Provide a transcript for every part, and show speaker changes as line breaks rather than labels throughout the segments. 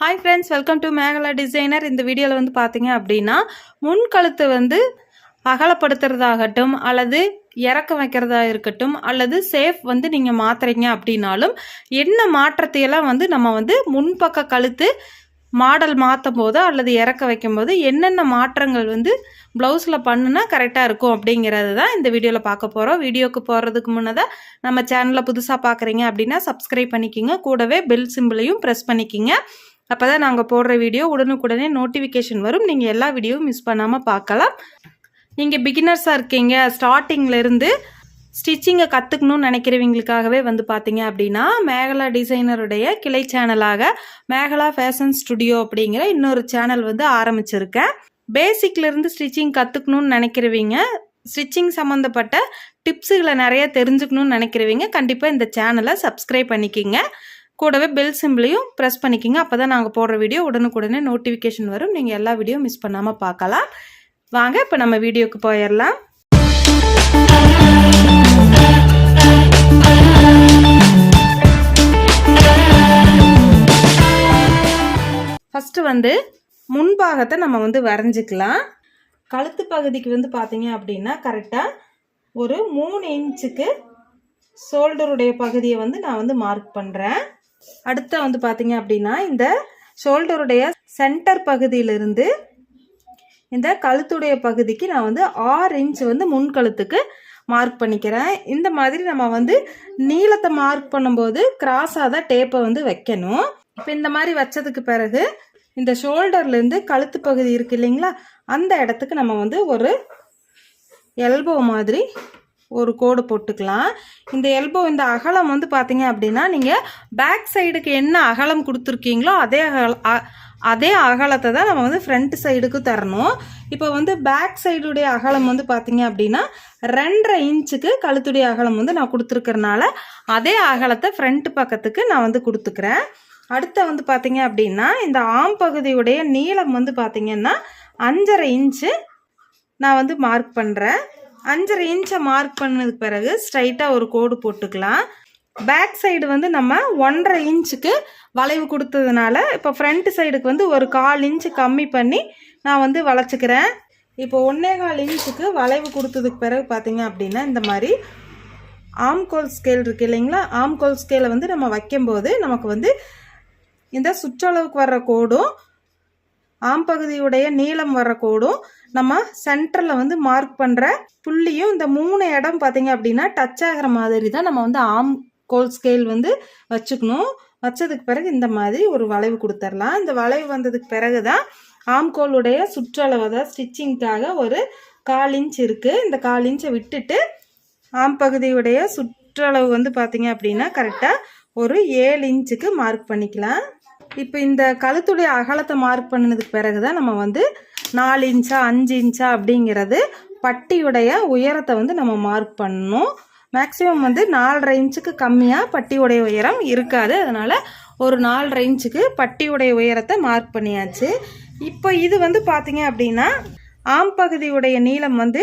Hi friends welcome to Mekala designer இந்த வீடியோவில் வந்து பார்த்தீங்க அப்படின்னா முன்கழுத்து வந்து அகலப்படுத்துறதாகட்டும் அல்லது இறக்க வைக்கிறதா இருக்கட்டும் அல்லது சேஃப் வந்து நீங்கள் மாற்றுறீங்க அப்படின்னாலும் என்ன மாற்றத்தையெல்லாம் வந்து நம்ம வந்து முன்பக்க கழுத்து மாடல் மாற்றும் போது அல்லது இறக்க வைக்கும்போது என்னென்ன மாற்றங்கள் வந்து ப்ளவுஸில் பண்ணுனா கரெக்டாக இருக்கும் அப்படிங்கிறது தான் இந்த வீடியோவில் பார்க்க போகிறோம் வீடியோக்கு போகிறதுக்கு முன்னதாக நம்ம சேனலை புதுசாக பார்க்குறீங்க அப்படின்னா சப்ஸ்கிரைப் பண்ணிக்கிங்க. கூடவே பெல் சிம்பிளையும் ப்ரெஸ் பண்ணிக்கிங்க. அப்போ தான் நாங்கள் போடுற வீடியோ உடனுக்குடனே நோட்டிஃபிகேஷன் வரும். நீங்கள் எல்லா வீடியோவும் மிஸ் பண்ணாமல் பார்க்கலாம். நீங்கள் பிகினர்ஸாக இருக்கீங்க. ஸ்டார்டிங்லேருந்து ஸ்டிச்சிங்கை கற்றுக்கணும்னு நினைக்கிறவங்களுக்காகவே வந்து பார்த்தீங்க அப்படின்னா மேகலா டிசைனருடைய கிளை சேனலாக மேகலா ஃபேஷன் ஸ்டுடியோ அப்படிங்கிற இன்னொரு சேனல் வந்து ஆரம்பிச்சிருக்கேன். பேசிக்லேருந்து ஸ்டிச்சிங் கற்றுக்கணும்னு நினைக்கிறவங்க ஸ்டிச்சிங் சம்மந்தப்பட்ட டிப்ஸுகளை நிறைய தெரிஞ்சுக்கணும்னு நினைக்கிறவங்க கண்டிப்பாக இந்த சேனலை சப்ஸ்கிரைப் பண்ணிக்கிங்க. கூடவே பெல் சிம்பிளையும் ப்ரெஸ் பண்ணிக்கிங்க. அப்போ தான் நாங்கள் போடுற வீடியோ உடனுக்குடனே நோட்டிஃபிகேஷன் வரும். நீங்கள் எல்லா வீடியோ மிஸ் பண்ணாமல் பார்க்கலாம். வாங்க இப்போ நம்ம வீடியோக்கு போயிடலாம். ஃபஸ்ட்டு வந்து முன்பாகத்தை நம்ம வந்து வரைஞ்சிக்கலாம். கழுத்து பகுதிக்கு வந்து பார்த்தீங்க அப்படின்னா கரெக்டாக ஒரு மூணு இன்ச்சுக்கு ஷோல்டருடைய பகுதியை வந்து நான் வந்து மார்க் பண்ணுறேன் அடுத்த வந்து பார்த்தீங்க அப்படின்னா இந்த ஷோல்டருடைய சென்டர் பகுதியிலிருந்து இந்த கழுத்துடைய பகுதிக்கு நான் வந்து ஆறு இன்ச் வந்து முன் கழுத்துக்கு மார்க் பண்ணிக்கிறேன். இந்த மாதிரி நம்ம வந்து நீளத்தை மார்க் பண்ணும்போது கிராஸாக தான் டேப்பை வந்து வைக்கணும். இப்போ இந்த மாதிரி வச்சதுக்கு பிறகு இந்த ஷோல்டர்லேருந்து கழுத்து பகுதி இருக்கு இல்லைங்களா அந்த இடத்துக்கு நம்ம வந்து ஒரு எல்போ மாதிரி ஒரு கோடு போட்டுக்கலாம். இந்த எல்போ இந்த அகலம் வந்து பார்த்தீங்க அப்படின்னா நீங்கள் பேக் சைடுக்கு என்ன அகலம் கொடுத்துருக்கீங்களோ அதே அகல அ- அதே அகலத்தை தான் நம்ம வந்து ஃப்ரண்ட் சைடுக்கு தரணும். இப்போ வந்து பேக் சைடுடைய அகலம் வந்து பார்த்தீங்க அப்படின்னா ரெண்டரை இன்ச்சுக்கு கழுத்துடைய அகலம் வந்து நான் கொடுத்துருக்கறனால அதே அகலத்தை ஃப்ரண்ட் பக்கத்துக்கு நான் வந்து கொடுத்துக்கிறேன். அடுத்த வந்து பார்த்தீங்க அப்படின்னா இந்த ஆம் பகுதியுடைய நீளம் வந்து பார்த்தீங்கன்னா அஞ்சரை இன்ச்சு நான் வந்து மார்க் பண்ணுறேன் அஞ்சரை இன்ச்சை மார்க் பண்ணதுக்கு பிறகு ஸ்ட்ரைட்டாக ஒரு கோடு போட்டுக்கலாம். பேக் சைடு வந்து நம்ம ஒன்றரை இன்ச்சுக்கு வளைவு கொடுத்ததுனால இப்போ ஃப்ரண்ட் சைடுக்கு வந்து ஒரு கால் இன்ச்சு கம்மி பண்ணி நான் வந்து வளைச்சிக்கிறேன். இப்போ ஒன்றே கால் இன்ச்சுக்கு வளைவு கொடுத்ததுக்கு பிறகு பார்த்தீங்க அப்படின்னா இந்த மாதிரி ஆம்கோல் ஸ்கேல் இருக்குது இல்லைங்களா? ஆம்கோல் ஸ்கேலை வந்து நம்ம வைக்கும்போது நமக்கு வந்து இந்த சுற்றளவுக்கு வர்ற கோடும் ஆம் பகுதியுடைய நீளம் வரக்கூடும். கோடும் நம்ம சென்டரில் வந்து மார்க் பண்ணுற புள்ளியும் இந்த மூணு இடம் பார்த்தீங்க அப்படின்னா டச் ஆகிற மாதிரி தான் நம்ம வந்து ஆம் கோல் ஸ்கேல் வந்து வச்சுக்கணும். வச்சதுக்கு பிறகு இந்த மாதிரி ஒரு வளைவு கொடுத்துடலாம் இந்த வளைவு வந்ததுக்கு பிறகு தான் ஆம்கோலுடைய சுற்றளவு தான் ஸ்டிச்சிங்க்காக ஒரு கால் இன்ச் இருக்குது இந்த கால் இன்ச்சை விட்டுட்டு ஆம்பகுதியுடைய சுற்றளவு வந்து பார்த்தீங்க அப்படின்னா கரெக்டாக ஒரு ஏழு இன்ச்சுக்கு மார்க் பண்ணிக்கலாம். இப்போ இந்த கழுத்துடைய அகலத்தை மார்க் பண்ணினதுக்கு பிறகு தான் நம்ம வந்து நாலு இன்ச்சா அஞ்சு இன்ச்சா அப்படிங்கிறது பட்டியுடைய உயரத்தை வந்து நம்ம மார்க் பண்ணணும். மேக்ஸிமம் வந்து நாலரை இன்ச்சுக்கு கம்மியாக பட்டியுடைய உயரம் இருக்காது. அதனால் ஒரு நாலரை இன்ச்சுக்கு பட்டியுடைய உயரத்தை மார்க் பண்ணியாச்சு. இப்போ இது வந்து பார்த்தீங்க அப்படின்னா ஆம் பகுதியுடைய நீளம் வந்து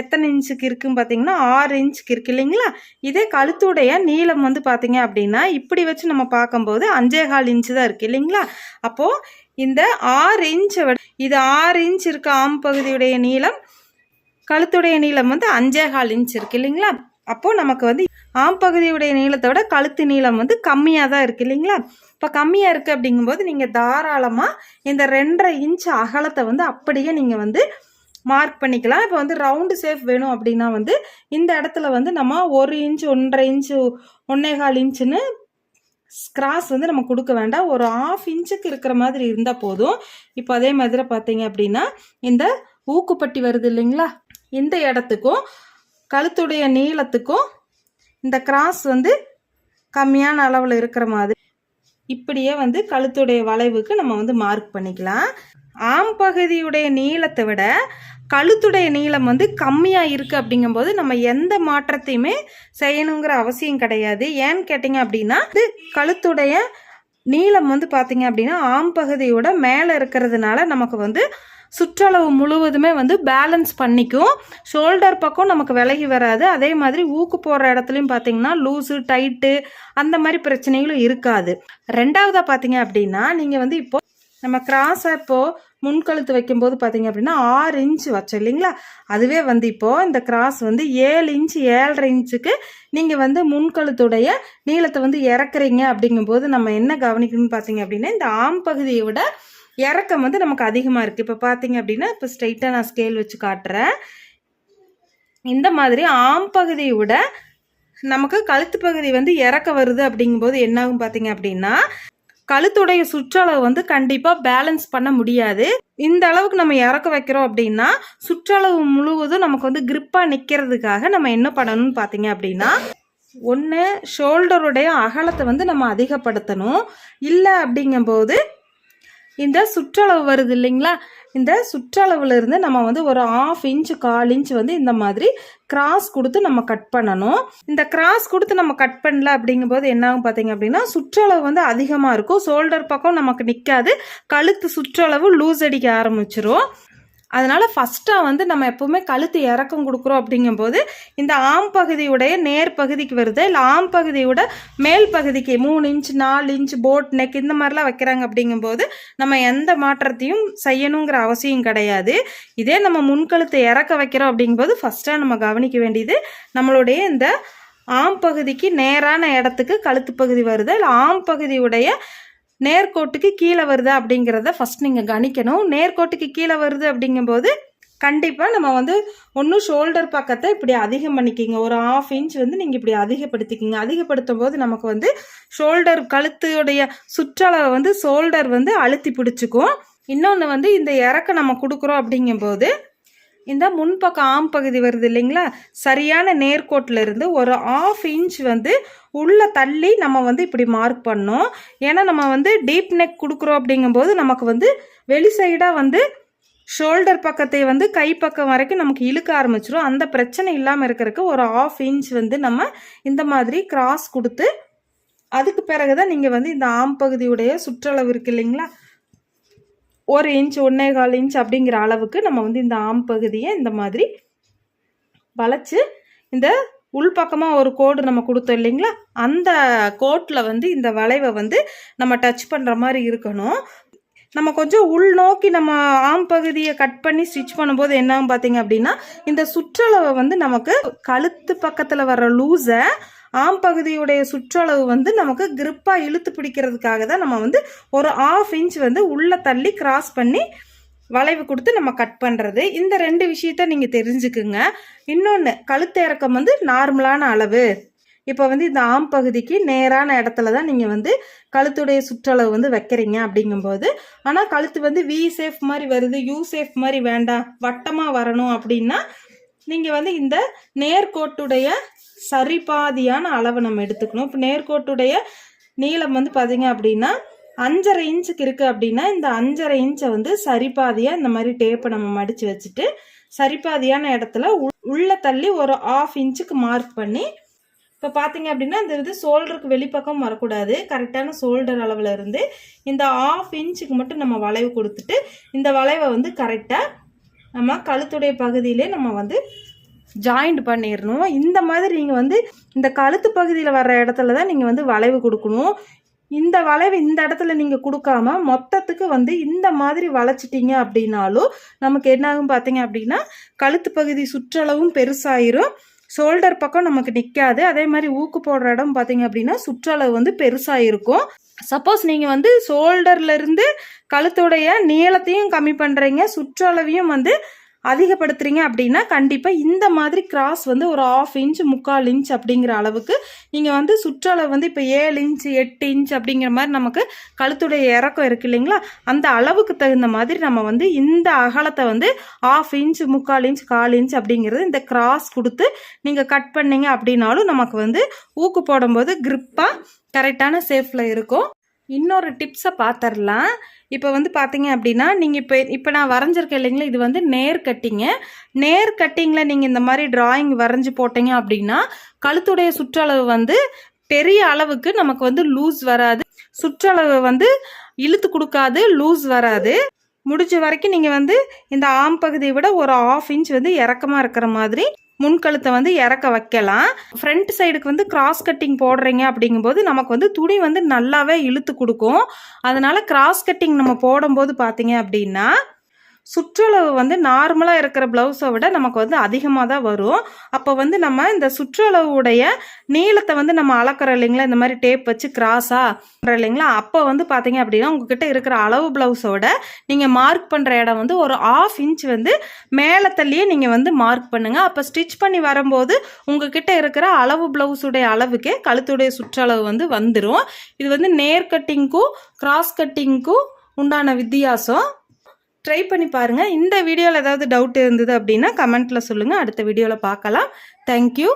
எத்தனை இன்ச்சுக்கு இருக்குன்னு பார்த்தீங்கன்னா ஆறு இன்ச்சுக்கு இருக்கு. இல்லைங்களா? இதே கழுத்துடைய நீளம் வந்து பார்த்தீங்க அப்படின்னா இப்படி வச்சு நம்ம பார்க்கும்போது அஞ்சே கால் இன்ச்சு தான் இருக்கு. இல்லைங்களா? அப்போது இந்த ஆறு இன்ச்சை விட இது ஆறு இன்ச் இருக்க ஆம் பகுதியுடைய நீளம் கழுத்துடைய நீளம் வந்து அஞ்சே கால் இன்ச் இருக்கு. இல்லைங்களா? அப்போது நமக்கு வந்து ஆம் பகுதியுடைய நீளத்தை விட கழுத்து நீளம் வந்து கம்மியாக தான் இருக்குது இல்லைங்களா? இப்போ கம்மியாக இருக்குது அப்படிங்கும்போது நீங்கள் தாராளமாக இந்த ரெண்டரை இன்ச் அகலத்தை வந்து அப்படியே நீங்கள் வந்து மார்க் பண்ணிக்கலாம். இப்போ வந்து ரவுண்டு சேஃப் வேணும் அப்படின்னா வந்து இந்த இடத்துல வந்து நம்ம ஒரு இன்ச் ஒன்றரை இன்ச்சு ஒன்னேகால் இன்ச்சுன்னு கிராஸ் வந்து நம்ம கொடுக்க வேண்டாம். ஒரு ஆஃப் இன்ச்சுக்கு இருக்கிற மாதிரி இருந்தால் போதும். இப்போ அதே மாதிரி பார்த்தீங்க அப்படின்னா இந்த ஊக்குப்பட்டி வருது இல்லைங்களா? இந்த இடத்துக்கும் கழுத்துடைய நீளத்துக்கும் இந்த கிராஸ் வந்து கம்மியான அளவில் இருக்கிற மாதிரி. இப்படியே வந்து கழுத்துடைய வளைவுக்கு நம்ம வந்து மார்க் பண்ணிக்கலாம். ஆம் பகுதியுடைய நீளத்தை விட கழுத்துடைய நீளம் வந்து கம்மியாக இருக்குது அப்படிங்கும்போது நம்ம எந்த மாற்றத்தையுமே செய்யணுங்கிற அவசியம் கிடையாது. ஏன்னு கேட்டிங்க அப்படின்னா இது கழுத்துடைய நீளம் வந்து பார்த்தீங்க அப்படின்னா ஆம் பகுதியோட மேலே இருக்கிறதுனால நமக்கு வந்து சுற்றளவு முழுவதுமே வந்து பேலன்ஸ் பண்ணிக்கும். ஷோல்டர் பக்கம் நமக்கு விலகி வராது. அதே மாதிரி ஊக்கு போடுற இடத்துலையும் பார்த்தீங்கன்னா லூஸு டைட்டு அந்த மாதிரி பிரச்சனைகளும் இருக்காது. ரெண்டாவதாக பார்த்தீங்க அப்படின்னா நீங்கள் வந்து இப்போ நம்ம கிராஸை இப்போது முன்கழுத்து வைக்கும்போது பார்த்தீங்க அப்படின்னா ஆறு இன்ச் வச்சோம் இல்லைங்களா? அதுவே வந்து இப்போது இந்த கிராஸ் வந்து ஏழு இன்ச்சு ஏழரை இன்ச்சுக்கு நீங்கள் வந்து முன்கழுத்துடைய நீளத்தை வந்து இறக்குறீங்க அப்படிங்கும்போது நம்ம என்ன கவனிக்கணும்னு பார்த்தீங்க அப்படின்னா இந்த ஆம் பகுதியை விட இறக்கம் வந்து நமக்கு அதிகமாக இருக்குது இப்போ பார்த்தீங்க அப்படின்னா இப்போ ஸ்ட்ரைட்டாக நான் ஸ்கேல் வச்சு காட்டுறேன். இந்த மாதிரி ஆம் பகுதியை விட நமக்கு கழுத்து பகுதி வந்து இறக்க வருது அப்படிங்கும்போது என்னாகும் பார்த்தீங்க அப்படின்னா கழுத்துடைய சுற்றளவு வந்து கண்டிப்பாக பேலன்ஸ் பண்ண முடியாது. இந்த அளவுக்கு நம்ம இறக்க வைக்கிறோம் அப்படின்னா சுற்றளவு முழுவதும் நமக்கு வந்து கிரிப்பாக நிற்கிறதுக்காக நம்ம என்ன பண்ணணும்னு பார்த்தீங்க அப்படின்னா ஒன்று ஷோல்டருடைய அகலத்தை வந்து நம்ம அதிகப்படுத்தணும். இல்லை அப்படிங்கும்போது இந்த சுற்றளவு வருது இல்லைங்களா? இந்த சுற்றளவுல இருந்து நம்ம வந்து ஒரு ஆஃப் இன்ச் கால் இன்ச் வந்து இந்த மாதிரி கிராஸ் கொடுத்து நம்ம கட் பண்ணணும். இந்த கிராஸ் கொடுத்து நம்ம கட் பண்ணல அப்படிங்கும்போது போது என்னாகும் பார்த்தீங்க அப்படின்னா சுற்றளவு வந்து அதிகமாக இருக்கும். ஷோல்டர் பக்கம் நமக்கு நிற்காது கழுத்து சுற்றளவு லூஸ் அடிக்க ஆரம்பிச்சிரும். அதனால் ஃபஸ்ட்டாக வந்து நம்ம எப்போவுமே கழுத்து இறக்கம் கொடுக்குறோம் அப்படிங்கும்போது இந்த ஆம் பகுதியுடைய நேர் பகுதிக்கு வருது. இல்லை ஆம் பகுதியோட மேல் பகுதிக்கு மூணு இன்ச் நாலு இன்ச் போட் நெக் இந்த மாதிரிலாம் வைக்கிறாங்க அப்படிங்கும்போது நம்ம எந்த மாற்றத்தையும் செய்யணுங்கிற அவசியம் கிடையாது. இதே நம்ம முன்கழுத்தை இறக்க வைக்கிறோம் அப்படிங்கும்போது ஃபஸ்ட்டாக நம்ம கவனிக்க வேண்டியது நம்மளுடைய இந்த ஆம் பகுதிக்கு நேரான இடத்துக்கு கழுத்து பகுதி வருது? இல்லை ஆம் பகுதியுடைய நேர்கோட்டுக்கு கீழே வருது அப்படிங்கிறத ஃபஸ்ட் நீங்கள் கணிக்கணும். நேர்கோட்டுக்கு கீழே வருது அப்படிங்கும்போது கண்டிப்பாக நம்ம வந்து ஒன்றும் ஷோல்டர் பக்கத்தை இப்படி அதிகம் பண்ணிக்கிங்க. ஒரு ஆஃப் இன்ச் வந்து நீங்கள் இப்படி அதிகப்படுத்திக்கிங்க. அதிகப்படுத்தும் போது நமக்கு வந்து ஷோல்டர் கழுத்துடைய சுற்றளவை வந்து ஷோல்டர் வந்து அழுத்தி பிடிச்சிக்கும். இன்னொன்று வந்து இந்த இறக்க நம்ம கொடுக்குறோம் அப்படிங்கும்போது இந்த முன்பக்கம் ஆம் பகுதி வருது இல்லைங்களா? சரியான நேர்கோட்டில் இருந்து ஒரு ஆஃப் இன்ச் வந்து உள்ளே தள்ளி நம்ம வந்து இப்படி மார்க் பண்ணோம். ஏன்னா நம்ம வந்து டீப் நெக் கொடுக்குறோம் அப்படிங்கும்போது நமக்கு வந்து வெளி சைடாக வந்து ஷோல்டர் பக்கத்தை வந்து கை பக்கம் வரைக்கும் நமக்கு இழுக்க ஆரம்பிச்சிடும் அந்த பிரச்சனை இல்லாமல் இருக்கிறதுக்கு ஒரு ஆஃப் இன்ச் வந்து நம்ம இந்த மாதிரி கிராஸ் கொடுத்து அதுக்கு பிறகு தான் நீங்கள் வந்து இந்த ஆம் பகுதியுடைய சுற்றளவு இருக்கு இல்லைங்களா? ஒரு இன்ச் ஒன்றே கால் இன்ச் அப்படிங்கிற அளவுக்கு நம்ம வந்து இந்த ஆம் பகுதியை இந்த மாதிரி வளைச்சி இந்த உள்பக்கமாக ஒரு கோடு நம்ம கொடுத்தோம் இல்லைங்களா? அந்த கோட்டில் வந்து இந்த வளைவை வந்து நம்ம டச் பண்ணுற மாதிரி இருக்கணும். நம்ம கொஞ்சம் உள்நோக்கி நம்ம ஆம் பகுதியை கட் பண்ணி ஸ்டிச் பண்ணும்போது என்னன்னு பார்த்தீங்க அப்படின்னா இந்த சுற்றளவை வந்து நமக்கு கழுத்து பக்கத்தில் வர லூஸை ஆம் பகுதியுடைய சுற்றளவு வந்து நமக்கு கிரிப்பாக இழுத்து பிடிக்கிறதுக்காக தான் நம்ம வந்து ஒரு ஆஃப் இன்ச் வந்து உள்ளே தள்ளி கிராஸ் பண்ணி வளைவு கொடுத்து நம்ம கட் பண்ணுறது இந்த ரெண்டு விஷயத்த நீங்கள் தெரிஞ்சுக்குங்க. இன்னொன்று கழுத்து இறக்கம் வந்து நார்மலான அளவு. இப்போ வந்து இந்த ஆம் பகுதிக்கு நேரான இடத்துல தான் நீங்கள் வந்து கழுத்துடைய சுற்றளவு வந்து வைக்கிறீங்க அப்படிங்கும்போது ஆனால் கழுத்து வந்து வி சேஃப் மாதிரி வருது யூ சேஃப் மாதிரி வேண்டாம் வட்டமாக வரணும் அப்படின்னா நீங்கள் வந்து இந்த நேர்கோட்டுடைய சரிபாதியான அளவை நம்ம எடுத்துக்கணும். இப்போ நேர்கோட்டுடைய நீளம் வந்து பார்த்தீங்க அப்படின்னா அஞ்சரை இன்ச்சுக்கு இருக்குது அப்படின்னா இந்த அஞ்சரை இன்ச்சை வந்து சரிபாதியாக இந்த மாதிரி டேப்பை நம்ம மடித்து வச்சுட்டு சரிபாதியான இடத்துல உள்ளே தள்ளி ஒரு ஆஃப் இன்ச்சுக்கு மார்க் பண்ணி இப்போ பார்த்தீங்க அப்படின்னா இந்த இது ஷோல்டருக்கு வெளிப்பக்கம் வரக்கூடாது. கரெக்டான ஷோல்டர் அளவில் இருந்து இந்த ஆஃப் இன்ச்சுக்கு மட்டும் நம்ம வளைவு கொடுத்துட்டு இந்த வளைவை வந்து கரெக்டாக நம்ம கழுத்துடைய பகுதியிலே நம்ம வந்து ஜாயிண்ட் பண்ணிடணும் இந்த மாதிரி நீங்கள் வந்து இந்த கழுத்து பகுதியில் வர்ற இடத்துல தான் நீங்கள் வந்து வளைவு கொடுக்கணும். இந்த வளைவு இந்த இடத்துல நீங்கள் கொடுக்காம மொத்தத்துக்கு வந்து இந்த மாதிரி வளைச்சிட்டிங்க அப்படின்னாலும் நமக்கு என்ன ஆகும் பார்த்தீங்க அப்படின்னா கழுத்து பகுதி சுற்றளவும் பெருசாயிரும். ஷோல்டர் பக்கம் நமக்கு நிற்காது அதே மாதிரி ஊக்கு போடுற இடம் பார்த்தீங்க அப்படின்னா சுற்றளவு வந்து பெருசாக இருக்கும் சப்போஸ் நீங்கள் வந்து ஷோல்டர்லேருந்து கழுத்துடைய நீளத்தையும் கம்மி பண்ணுறீங்க சுற்றளவையும் வந்து அதிகப்படுத்துறீங்க அப்படின்னா கண்டிப்பாக இந்த மாதிரி கிராஸ் வந்து ஒரு ஆஃப் இன்ச் முக்கால் இன்ச் அப்படிங்கிற அளவுக்கு நீங்கள் வந்து சுற்றளவு வந்து இப்போ ஏழு இன்ச் எட்டு இன்ச் அப்படிங்கிற மாதிரி நமக்கு கழுத்துடைய இறக்கம் இருக்கு இல்லைங்களா? அந்த அளவுக்கு தகுந்த மாதிரி நம்ம வந்து இந்த அகலத்தை வந்து ஆஃப் இன்ச் முக்கால் இன்ச் கால் இன்ச் அப்படிங்கிறது இந்த கிராஸ் கொடுத்து நீங்கள் கட் பண்ணீங்க அப்படின்னாலும் நமக்கு வந்து ஊக்கு போடும்போது கிரிப்பாக கரெக்டான சேஃபில் இருக்கும். இன்னொரு டிப்ஸை பார்த்துடலாம் இப்போ வந்து பார்த்தீங்க அப்படின்னா நீங்கள் இப்போ இப்போ நான் வரைஞ்சிருக்கேன் இல்லைங்களா? இது வந்து நேர் கட்டிங்க நேர் கட்டிங்கில் நீங்கள் இந்த மாதிரி டிராயிங் வரைஞ்சி போட்டீங்க அப்படின்னா கழுத்துடைய சுற்றளவு வந்து பெரிய அளவுக்கு நமக்கு வந்து லூஸ் வராது. சுற்றளவு வந்து இழுத்து கொடுக்காது லூஸ் வராது. முடிஞ்ச வரைக்கும் நீங்கள் வந்து இந்த ஆம் பகுதியை விட ஒரு ஆஃப் இன்ச் வந்து இறக்கமாக இருக்கிற மாதிரி முன்கழுத்தை வந்து இறக்க வைக்கலாம். ஃப்ரண்ட் சைடுக்கு வந்து கிராஸ் கட்டிங் போடுறீங்க அப்படிங்கும்போது நமக்கு வந்து துணி வந்து நல்லாவே இழுத்து கொடுக்கும். அதனால கிராஸ் கட்டிங் நம்ம போடும்போது பார்த்தீங்க அப்படின்னா சுற்றளவு வந்து நார்மலாக இருக்கிற ப்ளவுஸை விட நமக்கு வந்து அதிகமாக தான் வரும். அப்போ வந்து நம்ம இந்த சுற்றளவுடைய நீளத்தை வந்து நம்ம அளக்குறோம் இல்லைங்களா? இந்த மாதிரி டேப் வச்சு கிராஸாக இல்லைங்களா? அப்போ வந்து பார்த்தீங்க அப்படின்னா உங்ககிட்ட இருக்கிற அளவு ப்ளவுஸோட நீங்கள் மார்க் பண்ணுற இடம் வந்து ஒரு ஆஃப் இன்ச் வந்து மேலே தள்ளியே நீங்கள் வந்து மார்க் பண்ணுங்கள் அப்போ ஸ்டிச் பண்ணி வரும்போது உங்ககிட்ட இருக்கிற அளவு ப்ளவுஸுடைய அளவுக்கே கழுத்துடைய சுற்றளவு வந்து வந்துடும் இது வந்து நேர் கட்டிங்க்கும் கிராஸ் கட்டிங்க்கும் உண்டான வித்தியாசம் ட்ரை பண்ணி பாருங்கள் இந்த வீடியோவில் ஏதாவது டவுட் இருந்தது அப்படின்னா கமெண்ட்டில் சொல்லுங்கள் அடுத்த வீடியோவில் பார்க்கலாம். தேங்க்யூ